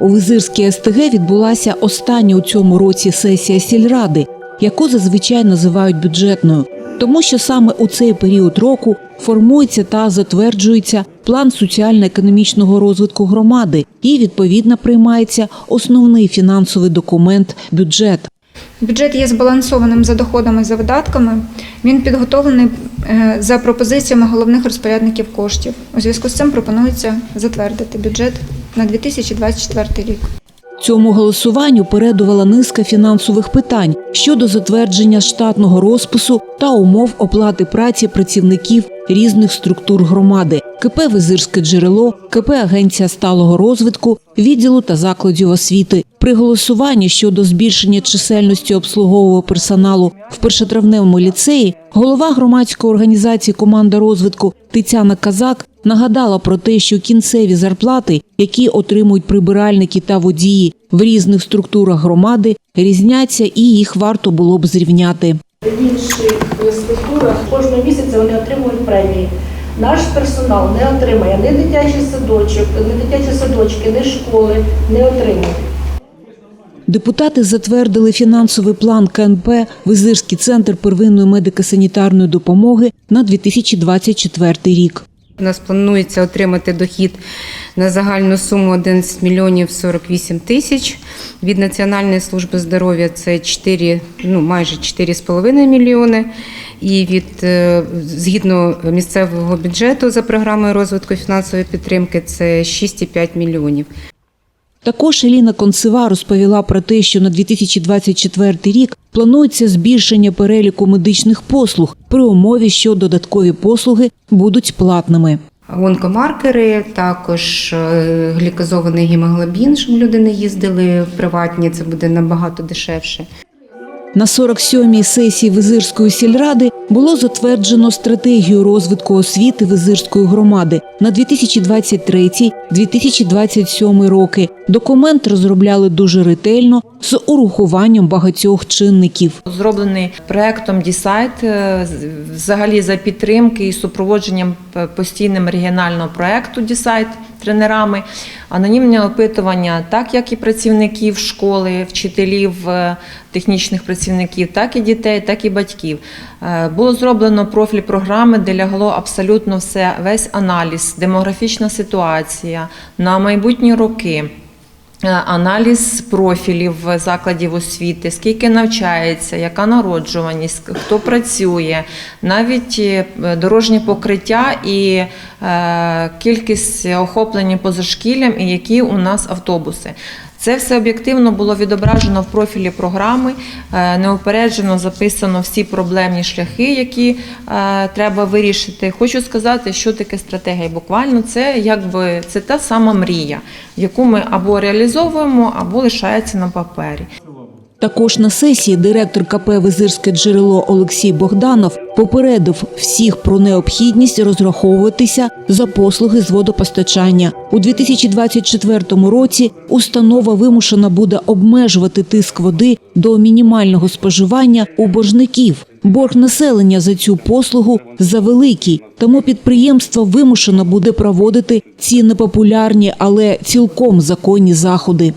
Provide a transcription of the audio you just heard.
У Визирській СТГ відбулася остання у цьому році сесія сільради, яку зазвичай називають бюджетною, тому що саме у цей період року формується та затверджується план соціально-економічного розвитку громади і відповідно приймається основний фінансовий документ бюджет. Бюджет є збалансованим за доходами за видатками. Він підготовлений е, за пропозиціями головних розпорядників коштів. У зв'язку з цим пропонується затвердити бюджет на 2024 рік. Цьому голосуванню передувала низка фінансових питань щодо затвердження штатного розпису та умов оплати праці працівників різних структур громади КП Визирське джерело, КП Агенція сталого розвитку, відділу та закладів освіти. При голосуванні щодо збільшення чисельності обслугового персоналу в першотравневому ліцеї голова громадської організації Команда розвитку Тетяна Казак нагадала про те, що кінцеві зарплати, які отримують прибиральники та водії в різних структурах громади, різняться і їх варто було б зрівняти. В інших структурах кожного місяця вони отримують премії. Наш персонал не отримає ні дитячий садочок, ні дитячі садочки, ні школи не отримують. Депутати затвердили фінансовий план КНП Визирський центр первинної медико-санітарної допомоги на 2024 рік. У нас планується отримати дохід на загальну суму 11 мільйонів 48 тисяч. Від Національної служби здоров'я це 4, ну, майже 4,5 мільйони. І від, е, згідно місцевого бюджету за програмою розвитку фінансової підтримки це 6,5 мільйонів. Також Еліна Концева розповіла про те, що на 2024 рік планується збільшення переліку медичних послуг при умові, що додаткові послуги будуть платними. Онкомаркери, також е, глікозований гемоглобін, щоб люди не їздили в приватні, це буде набагато дешевше. На 47-й сесії Визирської сільради було затверджено стратегію розвитку освіти Визирської громади на 2023-2027 роки. Документ розробляли дуже ретельно з урахуванням багатьох чинників. Зроблений проектом Дісайт е, взагалі за підтримки і супроводженням постійним регіонального проекту Дісайт тренерами. Анонімне опитування, так як і працівників школи, вчителів, е, технічних працівників, так і дітей, так і батьків. Е, Було зроблено профіль програми, де лягло абсолютно все, весь аналіз, демографічна ситуація на майбутні роки. Е, Аналіз профілів закладів освіти, скільки навчається, яка народжуваність, хто працює, навіть е, дорожнє покриття і е, кількість охоплення позашкіллям, і які у нас автобуси. Це все об'єктивно було відображено в профілі програми, е, неупереджено записано всі проблемні шляхи, які е, треба вирішити. Хочу сказати, що таке стратегія. Буквально це якби це та сама мрія, яку ми або реалізовуємо, або лишається на папері. Також на сесії директор КП Визирське джерело Олексій Богданов попередив всіх про необхідність розраховуватися за послуги з водопостачання. У 2024 році установа вимушена буде обмежувати тиск води до мінімального споживання у боржників. Борг населення за цю послугу завеликий, тому підприємство вимушено буде проводити ці непопулярні, але цілком законні заходи.